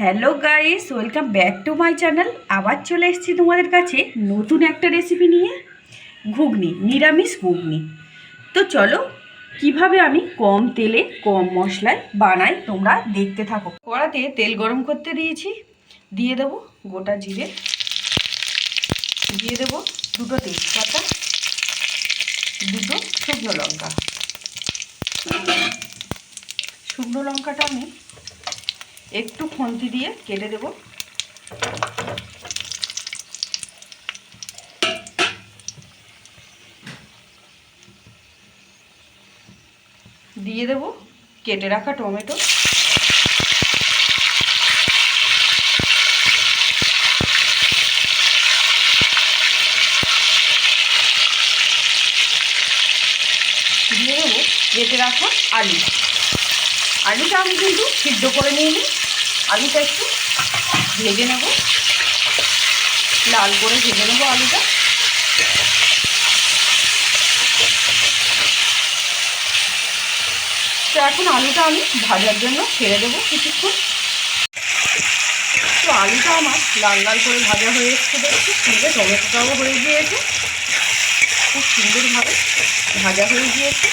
Hello guys welcome back to my channel আবার চলে এসেছি তোমাদের কাছে নতুন একটা রেসিপি নিয়ে। ঘুগনি, নিরামিষ ঘুগনি। তো চলো, কীভাবে আমি কম তেলে, কম মশলায় বানাই তোমরা দেখতে থাকো। কড়াতে তেল গরম করতে দিয়েছি। দিয়ে দেবো গোটা জিরে। দিয়ে দেবো দুটো তেজপাতা, দুটো শুকনো লঙ্কা। শুকনো লঙ্কাটা আমি একটু খন্তি দিয়ে কেটে দেব। দিয়ে দেব কেটে রাখা টমেটো। দিয়ে দেবো কেটে রাখা আলু। আলুটা আমি কিন্তু সিদ্ধ করে নিয়ে নিই আলুটা একটু ভেজে নেব। লাল করে ভেজে নেব আলুটা। তো এখন আলুটা আমি ভাজার জন্য ছেড়ে দেবো কিছুক্ষণ। তো আলুটা আমার লাল লাল করে ভাজা হয়ে এসছে দেখছি। সঙ্গে টমেটোটাও হয়ে গিয়েছে। খুব সুন্দরভাবে ভাজা হয়ে গিয়েছে।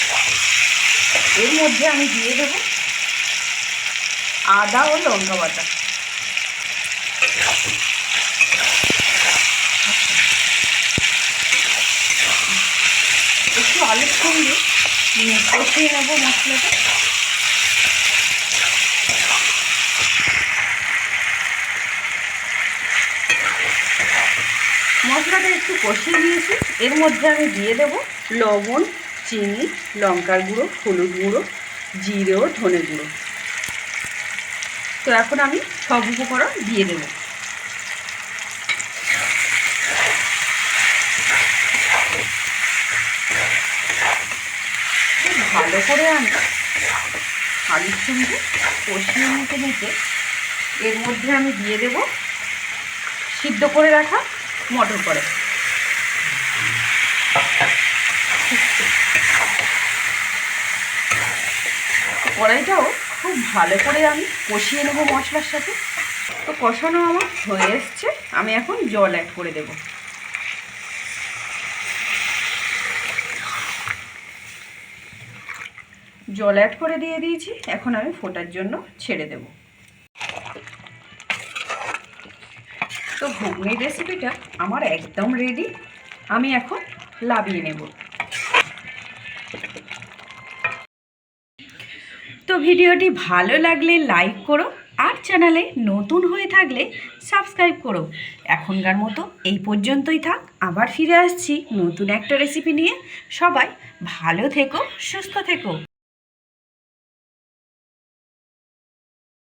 এর মধ্যে আমি দিয়ে দেবো আদা ও লঙ্কা বাটা। একটু আলুর সঙ্গে কষিয়ে নেব মশলাটা। মশলাটা একটু কষিয়ে নিয়েছি। এর মধ্যে আমি দিয়ে দেব লবণ, চিনি, লঙ্কার গুঁড়ো, হলুদ গুঁড়ো, জিরে ও ধনে গুঁড়ো। তো এখন আমি সব উপকরণ দিয়ে দেব। ভালো করে আমি আলুর সঙ্গে কষিয়ে নিতে নিতে এর মধ্যে আমি দিয়ে দেব সিদ্ধ করে রাখা মটর করে কড়াইটাও খুব ভালো করে আমি কষিয়ে নেব মশলার সাথে। তো কষানো আমার হয়ে এসছে। আমি এখন জল অ্যাড করে দেব। জল অ্যাড করে দিয়ে দিয়েছি। এখন আমি ফোটার জন্য ছেড়ে দেব। তো ঘুগনির রেসিপিটা আমার একদম রেডি আমি এখন লাভিয়ে নেব। ভিডিওটি ভালো লাগলে লাইক করো আর চ্যানেলে নতুন হয়ে থাকলে সাবস্ক্রাইব করো। এখনকার মতো এই পর্যন্তই থাক। আবার ফিরে আসছি নতুন একটা রেসিপি নিয়ে। সবাই ভালো থেকো, সুস্থ থেকো।